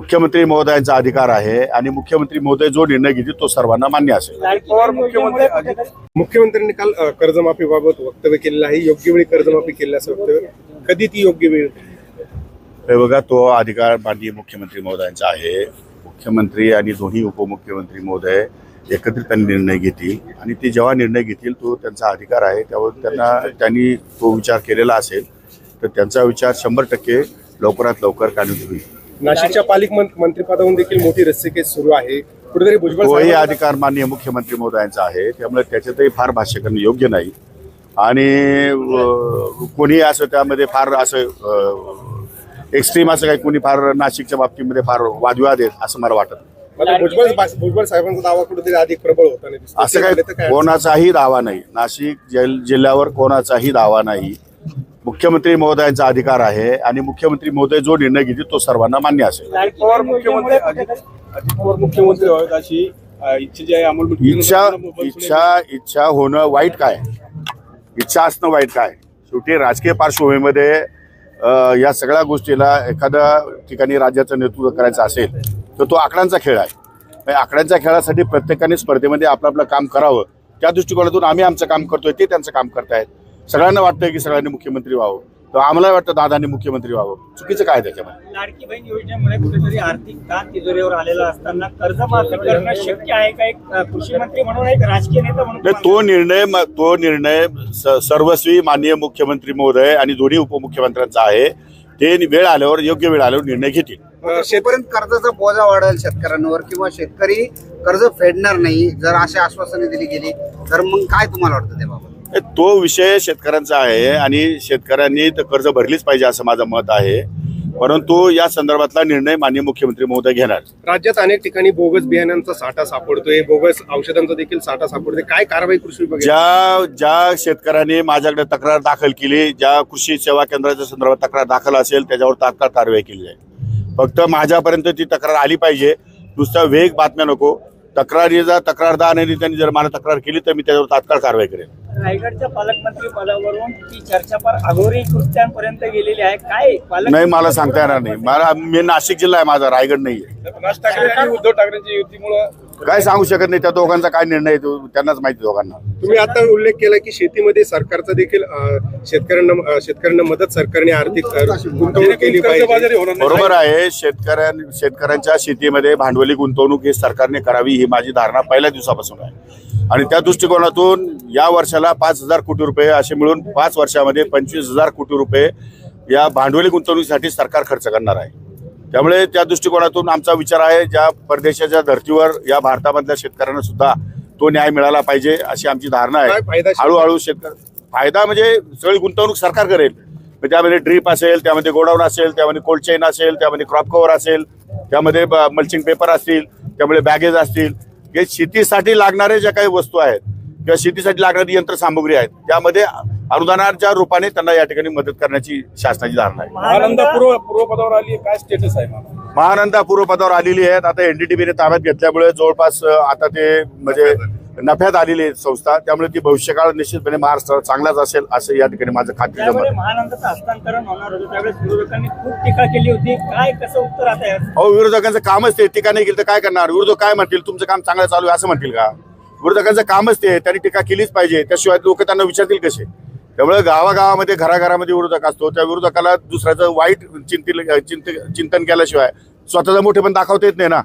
मुख्यमंत्री महोदयांचा अधिकार आहे आणि मुख्यमंत्री महोदय जो निर्णय घेतील तो सर्वांना मान्य असेल. पवार मुख्यमंत्री अजित मुख्यमंत्र्यांनी काल अ, कर्जमाफीबाबत वक्तव्य केलेलं आहे. योग्य वेळी कर्जमाफी केली असं वक्तव्य कधी ती योग्य वेळ हे बघा तो अधिकार माननीय मुख्यमंत्री महोदयांचा आहे. मुख्यमंत्री आणि दोन्ही उपमुख्यमंत्री महोदय एकत्रितपणे निर्णय घेतील आणि ते जेव्हा निर्णय घेतील तो त्यांचा अधिकार आहे. त्यावर त्यांना त्यांनी तो विचार केलेला असेल तर त्यांचा विचार शंभर टक्के लवकरात लवकर काढून होईल नाशिकच्या पालिक मंत्रिपदाहून देखील मोठी रस्सीकेस सुरू आहे. कुठेतरी भुजबळ तोही अधिकार माननीय मुख्यमंत्री महोदयांचा आहे. त्यामुळे त्याच्यातही फार भाष्य करणं योग्य नाही. आणि कोणी असं त्यामध्ये फार असं एक्स्ट्रीम असं काही कोणी फार नाशिकच्या बाबतीमध्ये फार वादविवाद आहेत असं मला वाटत नाही. आता भुजबळ भुजबळ साहेबांचा दावा कुठेतरी अधिक प्रबळ होताना दिसतो असं काही कोणाचाही दावा नाही. नाशिक जिल- जिल्ह्यावर कोणाचाही दावा नाही. मुख्यमंत्री महोदयांचा अधिकार आहे आणि मुख्यमंत्री महोदय जो निर्णय घेतील तो सर्वांना मान्य असेल. पवार मुख्यमंत्री अजित अजित पवार मुख्यमंत्री व्हावेत अशी अ, इच्छा जी आहे अंमलबजावणी इच्छा इच्छा इच्छा होणं वाईट काय? इच्छा असणं वाईट काय? शेवटी राजकीय पार्श्वभूमीमध्ये अ, या सगळ्या गोष्टीला एखाद्या ठिकाणी राज्याचं नेतृत्व करायचं असेल तर तो आकड्यांचा खेळ आहे. म्हणजे आकड्यांच्या खेळासाठी प्रत्येकाने स्पर्धेमध्ये आपलं आपलं काम करावं. त्या दृष्टिकोनातून आम्ही आमचं काम करतोय ते त्यांचं काम करतायत. सगळ्यांना वाटतंय की सगळ्यांनी मुख्यमंत्री व्हावं. तर आम्हाला वाटतं दादांनी मुख्यमंत्री व्हावं. चुकीचं काय त्याच्यामध्ये? लाडकी बहीण योजनेमुळे कुठेतरी आर्थिक ताण तिजोरीवर आलेला असताना कर्जमाफी करणं शक्य आहे का? एक कृषी मंत्री म्हणून एक राजकीय नेता म्हणून नाही तो निर्णय तो निर्णय स- सर्वस्वी माननीय मुख्यमंत्री महोदय आणि दोन्ही उपमुख्यमंत्र्यांचा आहे. ते वेळ आल्यावर योग्य वेळ आल्यावर निर्णय घेतील. शेतपर्यंत कर्जाचा बोजा वाढेल शेतकऱ्यांवर किंवा शेतकरी कर्ज फेडणार नाही जर अशी आश्वासने दिली गेली तर मग काय तुम्हाला वाटतं तो विषय शेतकऱ्यांचा आहे आणि शेतकऱ्यांनी तर कर्ज भरलीच पाहिजे असं माझं मत आहे. परंतु या संदर्भातला निर्णय माननीय मुख्यमंत्री महोदय घेणार. राज्यात अनेक ठिकाणी बोगस बियाण्यांचा साठा सापडतोय बोगस औषधांचा देखील साठा सापडतोय. काय कारवाई कृषी ज्या ज्या शेतकऱ्यांनी माझ्याकडे तक्रार दाखल केली ज्या कृषी सेवा केंद्राच्या संदर्भात तक्रार दाखल असेल त्याच्यावर तात्काळ कारवाई केली जाईल. फक्त माझ्यापर्यंत ती तक्रार आली पाहिजे. नुसता वेग बातम्या नको. तक्रारीचा तक्रारदार आणि त्यांनी जर मला तक्रार केली तर मी त्याच्यावर तात्काळ कारवाई करेन. रायगडच्या पालकमंत्री पदावरून ती अघोरी कृत्यांपर्यंत गेलेली आहे. काय पालक नाही मला सांगता येणार नाही. मला मी नाशिक जिल्हा आहे माझा रायगड नाही आहे राज ठाकरे आणि उद्धव ठाकरेंच्या युतीमुळे काय सांगू शकत नाही. त्या दोघांचा काय निर्णय आहे तो? त्यांनाच माहिती दोघांना. तुम्ही आता उल्लेख केला की शेतीमध्ये सरकारचा देखील अ, शेतकऱ्यांना अ, शेतकऱ्यांना मदत सरकारने आर्थिक अ, गुंतवणूक केली पाहिजे. कर्जबाजारी होणार नाही. बरोबर आहे. शेतकऱ्यां शेतकऱ्यांच्या शेतीमध्ये भांडवली गुंतवणूक ही सरकारने करावी ही माझी धारणा पहिल्या दिवसापासून आहे. आणि त्या दृष्टिकोनातून या वर्षाला पाच हजार कोटी रुपये असे मिळून पाच वर्षामध्ये पंचवीस हजार कोटी रुपये या भांडवली गुंतवणुकीसाठी सरकार खर्च करणार आहे. त्यामुळे त्या दृष्टिकोनातून आमचा विचार आहे ज्या परदेशाच्या धर्तीवर या भारतामधल्या शेतकऱ्यांना सुद्धा तो न्याय मिळाला पाहिजे अशी आमची धारणा आहे. हळूहळू शेतकरी फायदा म्हणजे सगळी गुंतवणूक सरकार करेल. त्यामध्ये ड्रीप असेल त्यामध्ये गोडाऊन असेल त्यामध्ये कोल्ड चेन असेल त्यामध्ये क्रॉप कव्हर असेल त्यामध्ये मल्चिंग पेपर असतील त्यामुळे बॅगेज असतील. हे शेतीसाठी लागणारे ज्या काही वस्तू आहेत किंवा शेतीसाठी लागणारी यंत्रसामुग्री आहेत. त्यामध्ये अनुदानाच्या रूपाने त्यांना या ठिकाणी मदत करण्याची शासनाची धारणा आहे. महानंदा पूर्व पूर्व पदावर आली आहे. काय स्टेटस आहे महानंदा पूर्व पदावर आलेली आहेत. आता एनडीटीबीने ताब्यात घेतल्यामुळे जवळपास आता ते म्हणजे नफ्यात आलेली आहे संस्था. त्यामुळे ती भविष्यकाळ निश्चितपणे महाराष्ट्रात चांगलाच असेल असं या ठिकाणी माझं खात्री त्यावेळी महानंदाचं हस्तांतरण होणार होतं. त्यावेळेस विरोधकांनी खूप टीका केली होती. काय कसं उत्तर आता अहो विरोधकांचं कामच ते टीका नाही केली तर काय करणार? विरोधक काय म्हणतील? तुमचं काम चांगलं चालू आहे असं म्हणतील का? विरोधकांचं कामच ते त्यांनी टीका केलीच पाहिजे. त्याशिवाय लोक त्यांना विचारतील कसे? त्यामुळे गावागावामध्ये घराघरामध्ये विरोधक असतो. त्या विरोधकाला दुसऱ्याचं वाईट चिंतील चिंत चिंतन केल्याशिवाय स्वतःचं मोठेपण दाखवता येत नाही ना.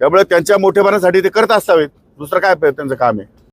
त्यामुळे त्यांच्या मोठेपणासाठी ते करत असावेत. दुसरं काय त्यांचं काम आहे?